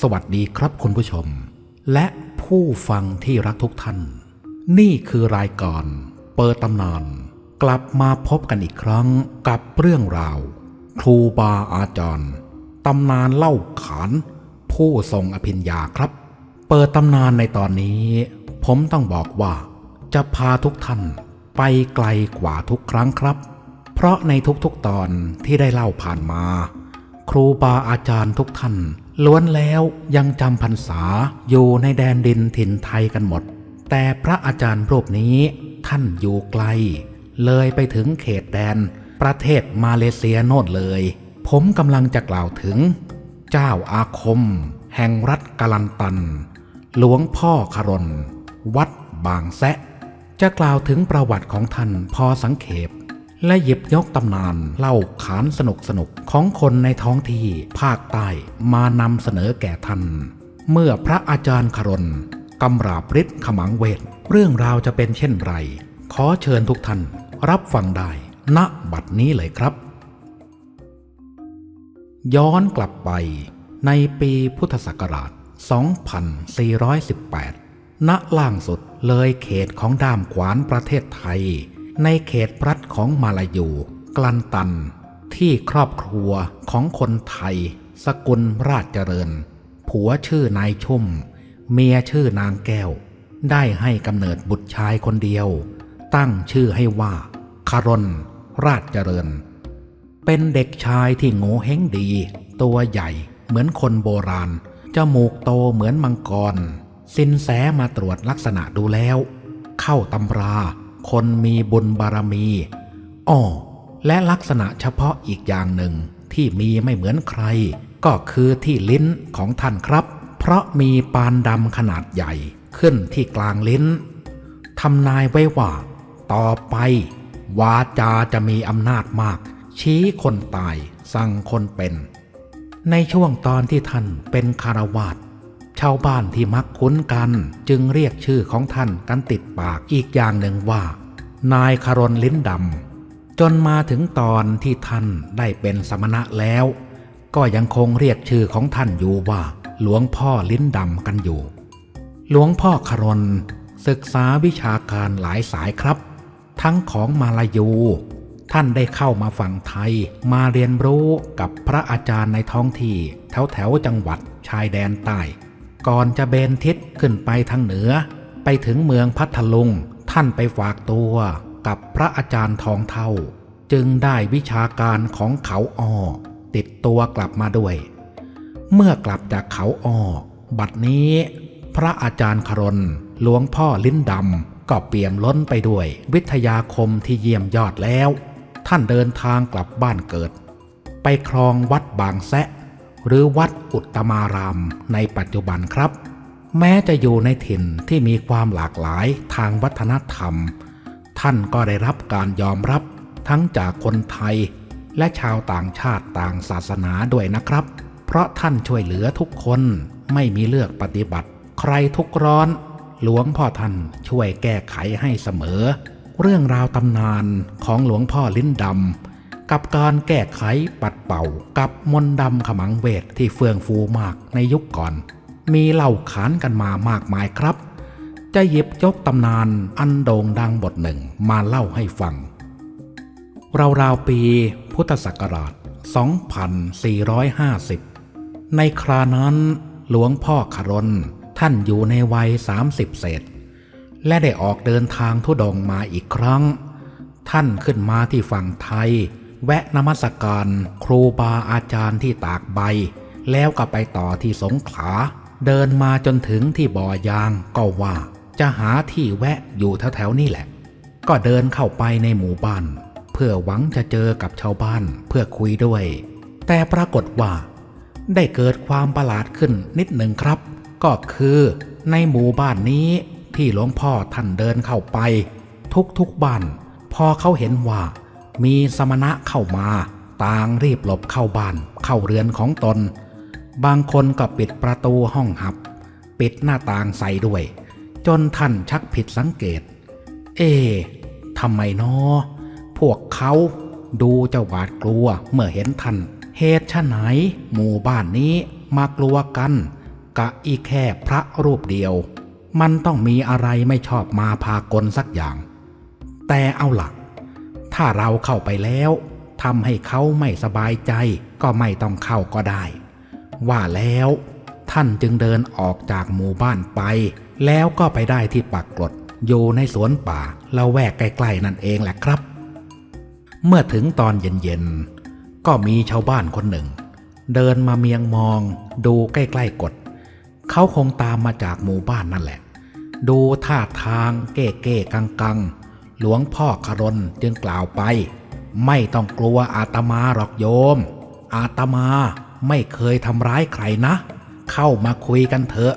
สวัสดีครับคุณผู้ชม และผู้ฟังที่รักทุกท่าน นี่คือรายการเปิดตำนาน กลับมาพบกันอีกครั้งกับเรื่องราว ครูบาอาจารย์ตำนานเล่าขานผู้ทรงอภิญญาครับ เปิดตำนานในตอนนี้ ผมต้องบอกว่า จะพาทุกท่านไปไกลกว่าทุกครั้งครับ เพราะในทุกๆตอนที่ได้เล่าผ่านมา ครูบาอาจารย์ทุกท่าน ล้วนแล้วยังจำพรรษาอยู่ในแดนดินถิ่นไทยกันหมด แต่พระอาจารย์รูปนี้ท่านอยู่ไกล เลยไปถึงเขตแดน ประเทศมาเลเซียโน่นเลย ผมกำลังจะกล่าวถึง เจ้าอาคม แห่งรัฐกาลันตัน หลวงพ่อคารนวัดบางแซะ จะกล่าวถึงประวัติของท่านพอสังเขป และหยิบยกตำนานเล่าขานสนุกสนุกของคนในท้องที่ภาคใต้มานำเสนอแก่ท่าน เมื่อพระอาจารย์คารนกำราบฤทธิ์ขมังเวท เรื่องราวจะเป็นเช่นไร ขอเชิญทุกท่านรับฟังได้ณบัดนี้เลยครับ ย้อนกลับไปในปีพุทธศักราช 2418 ณล่างสุดเลยเขตของด้ามขวานประเทศไทย ในเขตรัฐของมาลายู กลันตัน ที่ครอบครัวของคนไทย สกุลราชเจริญ ผัวชื่อนายชุ่ม เมียชื่อนางแก้ว ได้ให้กำเนิดบุตรชายคนเดียว ตั้งชื่อให้ว่าคารนราชเจริญ เป็นเด็กชายที่โง่เฮงดี ตัวใหญ่เหมือนคนโบราณ จมูกโตเหมือนมังกร สินแสมาตรวจลักษณะดูแล้ว เข้าตำรา คนมีบุญบารมีอ้อและลักษณะเฉพาะอีกอย่างหนึ่งที่มีไม่เหมือนใคร ก็คือที่ลิ้นของท่านครับ เพราะมีปานดำขนาดใหญ่ขึ้นที่กลางลิ้นทำนายไว้ว่า ต่อไป วาจาจะมีอำนาจมาก ชี้คนตายสั่งคนเป็น ในช่วงตอนที่ท่านเป็นคารวาส ชาวบ้านที่มักคุ้นกัน จึงเรียกชื่อของท่านกันติดปากอีกอย่างหนึ่งว่า นายคารนลิ้นดำจนมาถึงตอนที่ท่านได้เป็นสมณะแล้ว ก็ยังคงเรียกชื่อของท่านอยู่ว่า หลวงพ่อลิ้นดำกันอยู่ หลวงพ่อคารนศึกษาวิชาการหลายสายครับ ทั้งของมาลายู ท่านได้เข้ามาฝั่งไทย มาเรียนรู้กับพระอาจารย์ในท้องที่แถวแถวจังหวัดชายแดนใต้ ก่อนจะเบนทิศขึ้นไปทางเหนือ ไปถึงเมืองพัทลุง ท่านไปฝากตัวกับพระอาจารย์ทองเท่า จึงได้วิชาการของเขาอ้อติดตัวกลับมาด้วย เมื่อกลับจากเขาอ้อบัดนี้ พระอาจารย์คารนหลวงพ่อลิ้นดำก็เปี่ยมล้นไปด้วย วิทยาคมที่เยี่ยมยอดแล้ว ท่านเดินทางกลับบ้านเกิด ไปครองวัดบางแซะ หรือวัดอุตมารามในปัจจุบันครับ แม้จะอยู่ในถิ่นที่มีความหลากหลายทางวัฒนธรรม ท่านก็ได้รับการยอมรับทั้งจากคนไทย และชาวต่างชาติต่างศาสนาด้วยนะครับ เพราะท่านช่วยเหลือทุกคนไม่มีเลือกปฏิบัติ ใครทุกร้อน หลวงพ่อท่านช่วยแก้ไขให้เสมอ เรื่องราวตำนานของหลวงพ่อลิ้นดำ กับการแก้ไขปัดเป่ากับมนต์ดำขมังเวทที่เฟื่องฟูมากในยุคก่อน มีเล่าขานกันมามากมายครับ จะหยิบยกตำนานอันโด่งดังบทหนึ่งมาเล่าให้ฟัง ราวๆปีพุทธศักราช 2450 ในครานั้นหลวงพ่อคารนท่านอยู่ในวัย 30 เศษ และได้ออกเดินทางทุดงมาอีกครั้ง ท่านขึ้นมาที่ฝั่งไทย แวะนมัสการครูบาอาจารย์ที่ตากใบ แล้วก็ไปต่อที่สงขลา เดินมาจนถึงที่บ่อยางก็ว่า จะหาที่แวะอยู่แถวๆนี่แหละ ก็เดินเข้าไปในหมู่บ้าน เพื่อหวังจะเจอกับชาวบ้านเพื่อคุยด้วย แต่ปรากฏว่า ได้เกิดความประหลาดขึ้นนิดหนึ่งครับ ก็คือในหมู่บ้านนี้ที่หลวงพ่อท่านเดินเข้าไป ทุกๆบ้าน พอเขาเห็นว่า มีสมณะเข้ามา ต่างรีบหลบเข้าบ้าน เข้าเรือนของตน บางคนก็ปิดประตูห้องหับ ปิดหน้าต่างใส่ด้วย จนท่านชักผิดสังเกต เอ๊ะทำไมนอ พวกเขาดูจะหวาดกลัวเมื่อเห็นท่าน เหตุชะไหน หมู่บ้านนี้มากลัวกัน กะอีแค่พระรูปเดียว มันต้องมีอะไรไม่ชอบมาพากลสักอย่าง แต่เอาหลัก ถ้าเราเข้าไปแล้วทำให้เขาไม่สบายใจก็ไม่ต้องเข้าก็ได้ ว่าแล้วท่านจึงเดินออกจากหมู่บ้านไป แล้วก็ไปได้ที่ปักกรดอยู่ในสวนป่าละแวกใกล้ๆนั่นเองแหละครับ เมื่อถึงตอนเย็นๆ ก็มีชาวบ้านคนหนึ่ง เดินมาเมียงมอง ดูใกล้ๆกดเขาคงตามมาจากหมู่บ้านนั่นแหละ ดูท่าทางเก้เก้กังกังๆ หลวงพ่อคารนจึงกล่าวไป ไม่ต้องกลัวอาตมาหรอกโยม อาตมาไม่เคยทำร้ายใครนะ เข้ามาคุยกันเถอะ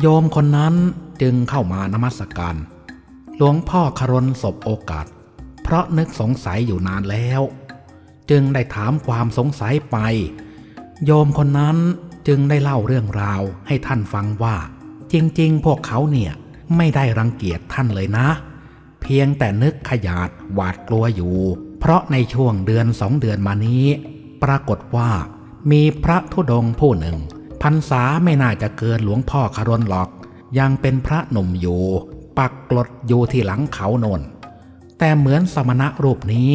โยมคนนั้นจึงเข้ามานมัสการ หลวงพ่อคารนสบโอกาส เพราะนึกสงสัยอยู่นานแล้ว จึงได้ถามความสงสัยไป โยมคนนั้นจึงได้เล่าเรื่องราวให้ท่านฟังว่า จริง ๆ พวกเขาเนี่ยไม่ได้รังเกียจท่านเลยนะ พียงแต่นึกขยาดหวาดกลัวอยู่ เพราะในช่วงเดือนสองเดือนมานี้ ปรากฏว่ามีพระธุดงค์ผู้หนึ่งพรรษาไม่น่าจะเกินหลวงพ่อคารนหรอก ยังเป็นพระหนุ่มอยู่ ปักกลดอยู่ที่หลังเขาโนนแต่เหมือนสมณะรูปนี้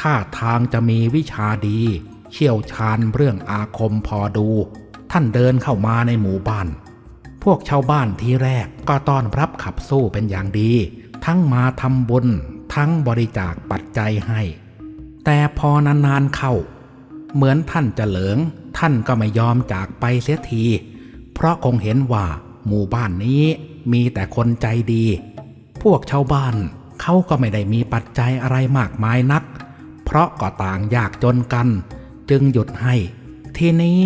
ท่าทางจะมีวิชาดี เชี่ยวชาญเรื่องอาคมพอดู ท่านเดินเข้ามาในหมู่บ้าน พวกชาวบ้านทีแรกก็ต้อนรับขับสู้เป็นอย่างดี ทั้งมาทำบุญทั้งบริจาคปัจจัยให้ แต่พอนานๆเข้า เหมือนท่านจะเหลิง ท่านก็ไม่ยอมจากไปเสียที เพราะคงเห็นว่าหมู่บ้านนี้มีแต่คนใจดี พวกชาวบ้านเขาก็ไม่ได้มีปัจจัยอะไรมากมายนัก เพราะก็ต่างยากจนกัน จึงหยุดให้ ทีนี้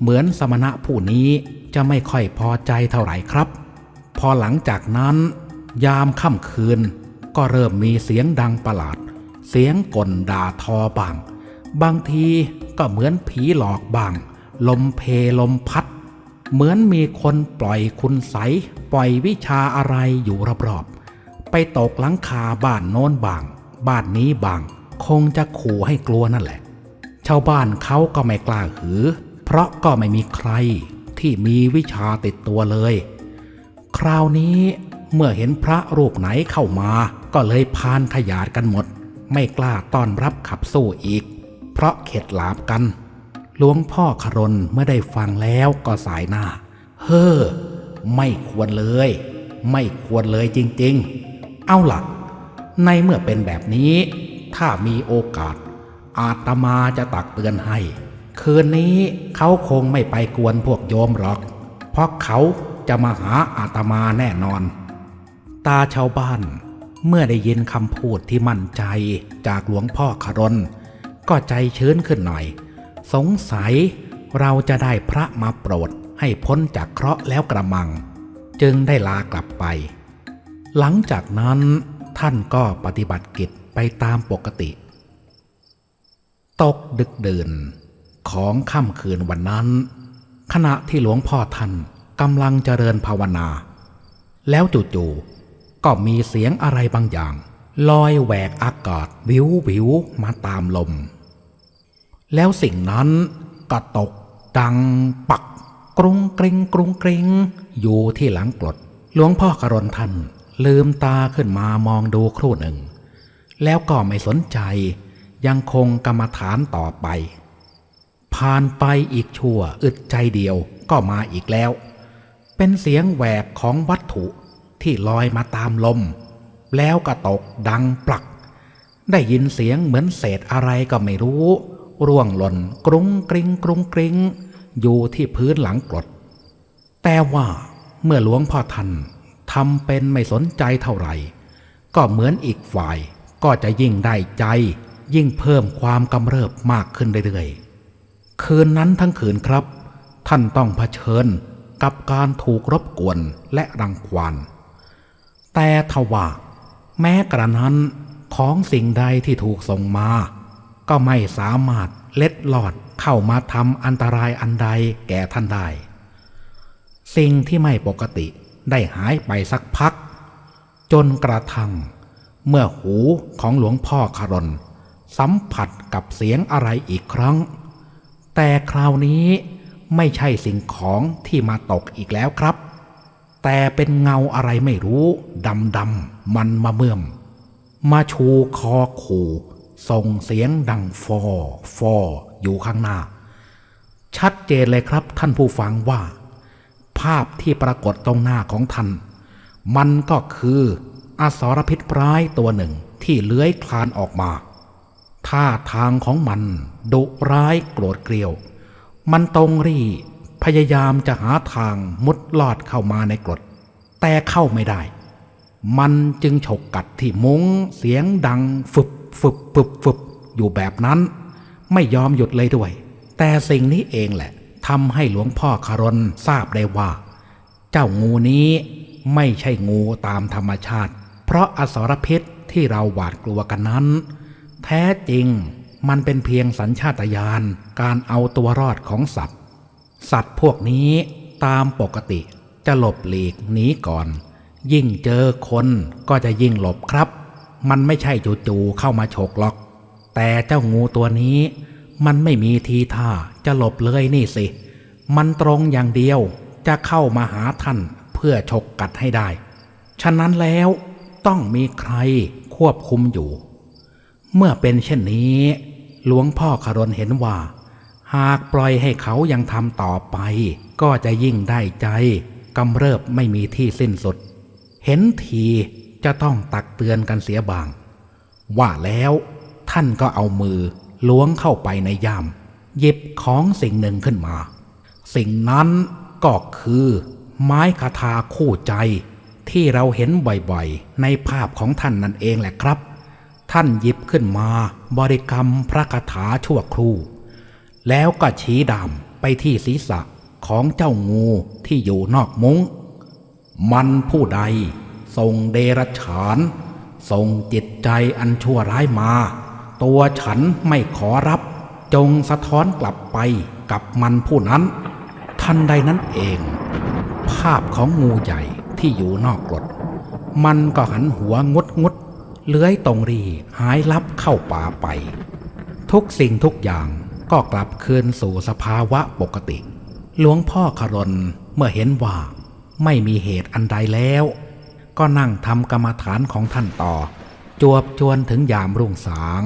เหมือนสมณะผู้นี้จะไม่ค่อยพอใจเท่าไหร่ครับ พอหลังจากนั้น ยามค่ำคืน ก็เริ่มมีเสียงดังประหลาด เสียงกลด่าทอบาง บางทีก็เหมือนผีหลอกบาง ลมเพลมพัด เหมือนมีคนปล่อยคุณใสปล่อยวิชาอะไรอยู่รอบๆไปตกหลังคาบ้านโน้นบาง บ้านนี้บาง คงจะขู่ให้กลัวนั่นแหละ ชาวบ้านเขาก็ไม่กล้าหือ เพราะก็ไม่มีใครที่มีวิชาติดตัวเลย คราวนี้ เมื่อเห็นพระรูปไหนเข้ามาก็เลยพานขยาดกันหมด ไม่กล้าต้อนรับขับสู้อีก เพราะเข็ดหลาบกัน หลวงพ่อคารนเมื่อได้ฟังแล้วก็สายหน้า เฮ้อ ไม่ควรเลย ไม่ควรเลยจริงๆ เอาล่ะ ในเมื่อเป็นแบบนี้ ถ้ามีโอกาส อาตมาจะตักเตือนให้ คืนนี้เขาคงไม่ไปกวนพวกโยมหรอก เพราะเขาจะมาหาอาตมาแน่นอน ตาชาวบ้าน เมื่อได้ยินคำพูดที่มั่นใจจากหลวงพ่อคารนก็ใจชื้นขึ้นหน่อย สงสัยเราจะได้พระมาโปรดให้พ้นจากเคราะห์แล้วกระมัง จึงได้ลากลับไป หลังจากนั้นท่านก็ปฏิบัติกิจไปตามปกติ ตกดึกเดื่นของค่ำคืนวันนั้น ขณะที่หลวงพ่อท่านกำลังเจริญภาวนา แล้วจู่ๆ ก็มีเสียงอะไรบางอย่าง ลอยแหวกอากาศวิววิวมาตามลม แล้วสิ่งนั้นก็ตกดังปักกรุงกริงกรุงกริงอยู่ที่หลังกรดหลวงพ่อกรนท่านลืมตาขึ้นมามองดูครู่หนึ่ง แล้วก็ไม่สนใจ ยังคงกรรมฐานต่อไป ผ่านไปอีกชั่วอึดใจเดียวก็มาอีกแล้ว เป็นเสียงแหวกของวัตถุ ที่ลอยมาตามลม แล้วก็ตกดังปลัก ได้ยินเสียงเหมือนเศษอะไรก็ไม่รู้ ร่วงหล่นกรุงกริงกรุงกริงอยู่ที่พื้นหลังกรด แต่ว่าเมื่อหลวงพ่อท่านทำเป็นไม่สนใจเท่าไหร่ ก็เหมือนอีกฝ่ายก็จะยิ่งได้ใจ ยิ่งเพิ่มความกำเริบมากขึ้นเรื่อยๆ คืนนั้นทั้งคืนครับ ท่านต้องเผชิญกับการถูกรบกวนและรังควาน แต่ทว่าแม้กระนั้นของสิ่งใดที่ถูกส่งมา ก็ไม่สามารถเล็ดลอดเข้ามาทำอันตรายอันใดแก่ท่านได้ สิ่งที่ไม่ปกติได้หายไปสักพัก จนกระทั่งเมื่อหูของหลวงพ่อคารนสัมผัสกับเสียงอะไรอีกครั้ง แต่คราวนี้ไม่ใช่สิ่งของที่มาตกอีกแล้วครับ แต่เป็นเงาอะไรไม่รู้ดำดำมันมาเมื่อม มาชูคอขู่ส่งเสียงดังฟอ ฟอ อยู่ข้างหน้า ชัดเจนเลยครับท่านผู้ฟังว่า ภาพที่ปรากฏตรงหน้าของท่าน มันก็คืออสรพิษร้ายตัวหนึ่งที่เลื้อยคลานออกมาท่าทางของมันดุร้ายโกรธเกลียว มันตรงรี พยายามจะหาทางมุดลอดเข้ามาในกรด แต่เข้าไม่ได้ มันจึงฉกกัดที่มุง้งเสียงดังฟึบฟึบฟึบฟึบอยู่แบบนั้น ไม่ยอมหยุดเลยด้วย แต่สิ่งนี้เองแหละทำให้หลวงพ่อคารนทราบได้ว่า เจ้างูนี้ไม่ใช่งูตามธรรมชาติ เพราะอสรพิษที่เราหวาดกลัวกันนั้น แท้จริงมันเป็นเพียงสัญชาตญาณการเอาตัวรอดของสัตว์ สัตว์พวกนี้ตามปกติจะหลบหลีกหนีก่อน ยิ่งเจอคนก็จะยิ่งหลบครับ มันไม่ใช่จู่ๆเข้ามาฉกหรอก แต่เจ้างูตัวนี้ มันไม่มีทีท่าจะหลบเลยนี่สิ มันตรงอย่างเดียวจะเข้ามาหาท่านเพื่อฉกกัดให้ได้ ฉะนั้นแล้วต้องมีใครควบคุมอยู่ เมื่อเป็นเช่นนี้ หลวงพ่อคารนเห็นว่า หากปล่อยให้เขายังทำต่อไป ก็จะยิ่งได้ใจกำเริบไม่มีที่สิ้นสุด เห็นทีจะต้องตักเตือนกันเสียบาง ว่าแล้วท่านก็เอามือล้วงเข้าไปในย่ามหยิบของสิ่งหนึ่งขึ้นมา สิ่งนั้นก็คือ ไม้คาทาคู่ใจ ที่เราเห็นบ่อยๆ ในภาพของท่านนั่นเองแหละครับ ท่านหยิบขึ้นมาบริกรรมพระคาถาชั่วครู่ แล้วก็ชี้ดำไปที่ศีรษะของเจ้างูที่อยู่นอกมุง้ง มันผู้ใดทรงเดรัจฉานทรงจิตใจอันชั่วร้ายมา ตัวฉันไม่ขอรับ จงสะท้อนกลับไปกับมันผู้นั้น ทันใดนั้นเอง ภาพของงูใหญ่ที่อยู่นอกกรดมันก็หันหัวงดงดเลื้อยตรงรีหายลับเข้าป่าไป ทุกสิ่งทุกอย่าง ก็กลับคืนสู่สภาวะปกติ หลวงพ่อคารนเมื่อเห็นว่าไม่มีเหตุอันใดแล้ว ก็นั่งทำกรรมฐานของท่านต่อ จวบจวนถึงยามรุ่งสาง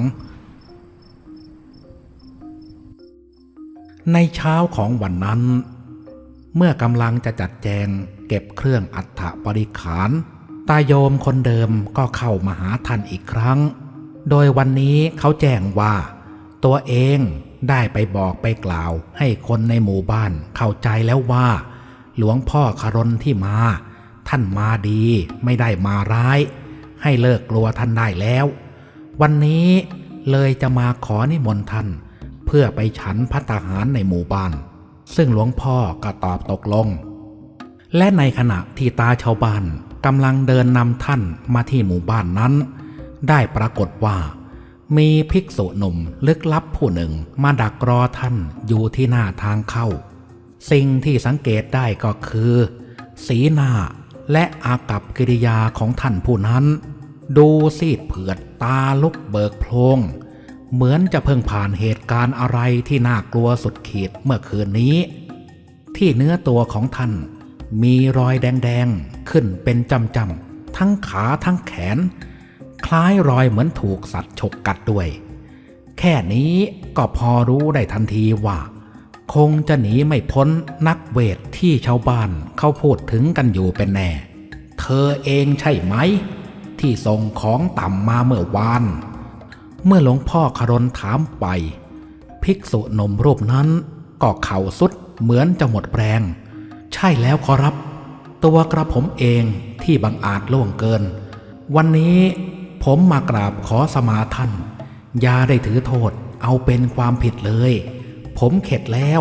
ในเช้าของวันนั้น เมื่อกำลังจะจัดแจงเก็บเครื่องอัฐบริขาร ตาโยมคนเดิมก็เข้ามาหาท่านอีกครั้ง โดยวันนี้เขาแจ้งว่า ตัวเอง ได้ไปบอกไปกล่าวให้คนในหมู่บ้านเข้าใจแล้วว่า หลวงพ่อคารนที่มา ท่านมาดีไม่ได้มาร้าย ให้เลิกกลัวท่านได้แล้ว วันนี้เลยจะมาขอนิมนต์ท่าน เพื่อไปฉันพัตตาหารในหมู่บ้าน ซึ่งหลวงพ่อก็ตอบตกลง และในขณะที่ตาชาวบ้านกำลังเดินนำท่านมาที่หมู่บ้านนั้น ได้ปรากฏว่า มีภิกษุหนุ่มลึกลับผู้หนึ่งมาดักรอท่านอยู่ที่หน้าทางเข้า สิ่งที่สังเกตได้ก็คือ สีหน้าและอากับกิริยาของท่านผู้นั้น ดูซีดเผือดตาลุกเบิกโพลงเหมือนจะเพิ่งผ่านเหตุการณ์อะไรที่น่ากลัวสุดขีดเมื่อคืนนี้ ที่เนื้อตัวของท่านมีรอยแดงๆ ขึ้นเป็นจำๆทั้งขาทั้งแขน คล้ายรอยเหมือนถูกสัตว์ฉกกัดด้วย แค่นี้ก็พอรู้ได้ทันทีว่า คงจะหนีไม่พ้นนักเวทที่ชาวบ้านเขาพูดถึงกันอยู่เป็นแน่ เธอเองใช่ไหม ที่ส่งของต่ำมาเมื่อวาน เมื่อหลวงพ่อคารนถามไป ภิกษุหนมรูปนั้นก็เข่าสุดเหมือนจะหมดแรง ใช่แล้วขอรับ ตัวกระผมเองที่บังอาจล่วงเกิน วันนี้ ผมมากราบขอสมาท่านอย่าได้ถือโทษ เอาเป็นความผิดเลย ผมเข็ดแล้ว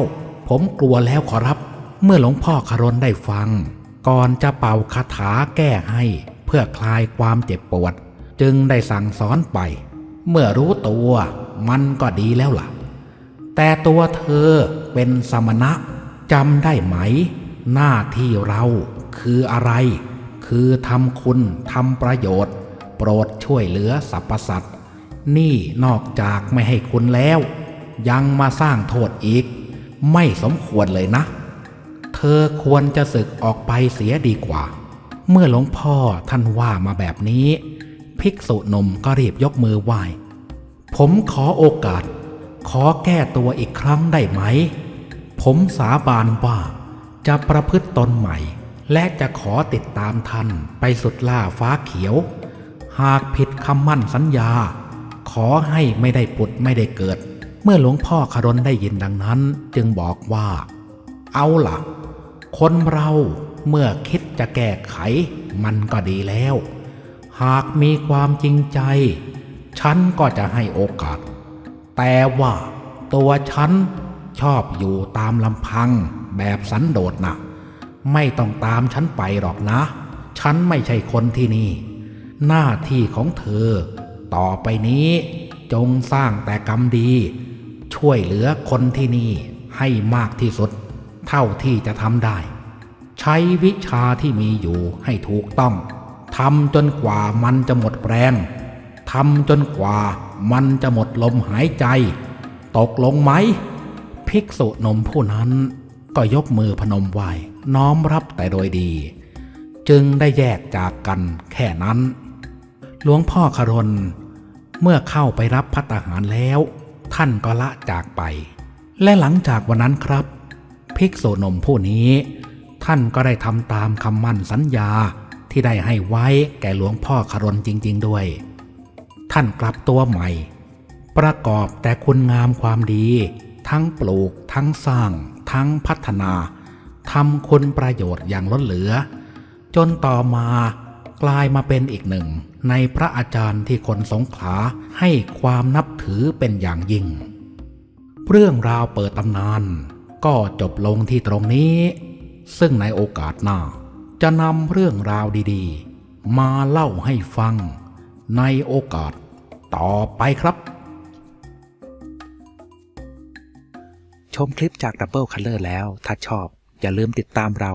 ผมกลัวแล้วขอรับ เมื่อหลวงพ่อคารนได้ฟัง ก่อนจะเป่าคาถาแก้ให้ เพื่อคลายความเจ็บปวด จึงได้สั่งสอนไป เมื่อรู้ตัวมันก็ดีแล้วล่ะ แต่ตัวเธอเป็นสมณะจำได้ไหม หน้าที่เราคืออะไร คือทำคุณทำประโยชน์ โปรดช่วยเหลือสรรพสัตว์นี่นอกจากไม่ให้คุณแล้ว ยังมาสร้างโทษอีก ไม่สมควรเลยนะ เธอควรจะศึกออกไปเสียดีกว่า เมื่อหลวงพ่อท่านว่ามาแบบนี้ ภิกษุหนุ่มก็รีบยกมือไหว้ ผมขอโอกาส ขอแก้ตัวอีกครั้งได้ไหม ผมสาบานว่าจะประพฤติตนใหม่ และจะขอติดตามท่านไปสุดล่าฟ้าเขียว หากผิดคำมั่นสัญญา ขอให้ไม่ได้ปุดไม่ได้เกิด เมื่อหลวงพ่อคารนได้ยินดังนั้น จึงบอกว่า เอาล่ะ คนเราเมื่อคิดจะแก้ไขมันก็ดีแล้ว หากมีความจริงใจ ฉันก็จะให้โอกาส แต่ว่าตัวฉันชอบอยู่ตามลำพังแบบสันโดษนะไม่ต้องตามฉันไปหรอกนะ ฉันไม่ใช่คนที่นี่ หน้าที่ของเธอ ต่อไปนี้จงสร้างแต่กรรมดี ช่วยเหลือคนที่นี่ให้มากที่สุด เท่าที่จะทำได้ ใช้วิชาที่มีอยู่ให้ถูกต้องทำจนกว่ามันจะหมดแรงทำจนกว่ามันจะหมดลมหายใจ ตกลงไหม ภิกษุนมผู้นั้นก็ยกมือพนมไหวน้อมรับแต่โดยดี จึงได้แยกจากกันแค่นั้น หลวงพ่อคารนเมื่อเข้าไปรับพัตาหารแล้ว ท่านก็ละจากไป และหลังจากวันนั้นครับ ภิกษุหนมผู้นี้ ท่านก็ได้ทำตามคำมั่นสัญญาที่ได้ให้ไว้แก่หลวงพ่อคารนจริง ๆ ด้วย ท่านกลับตัวใหม่ ประกอบแต่คุณงามความดี ทั้งปลูก ทั้งสร้าง ทั้งพัฒนาทำคุณประโยชน์อย่างล้นเหลือ จนต่อมากลายมาเป็นอีกหนึ่งในพระอาจารย์ที่คนสงขลาให้ความนับถือเป็นอย่างยิ่ง เรื่องราวเปิดตำนาน ก็จบลงที่ตรงนี้ ซึ่งในโอกาสหน้า จะนำเรื่องราวดีๆ มาเล่าให้ฟัง ในโอกาสต่อไปครับ ชมคลิปจาก Double Color แล้วถ้าชอบ อย่าลืมติดตามเรา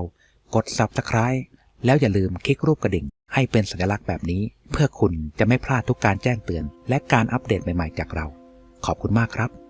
กด Subscribe แล้วอย่าลืมคลิกรูปกระดิ่ง ให้เป็นสัญลักษณ์แบบนี้ เพื่อคุณจะไม่พลาดทุกการแจ้งเตือน และการอัปเดตใหม่ๆจากเรา ขอบคุณมากครับ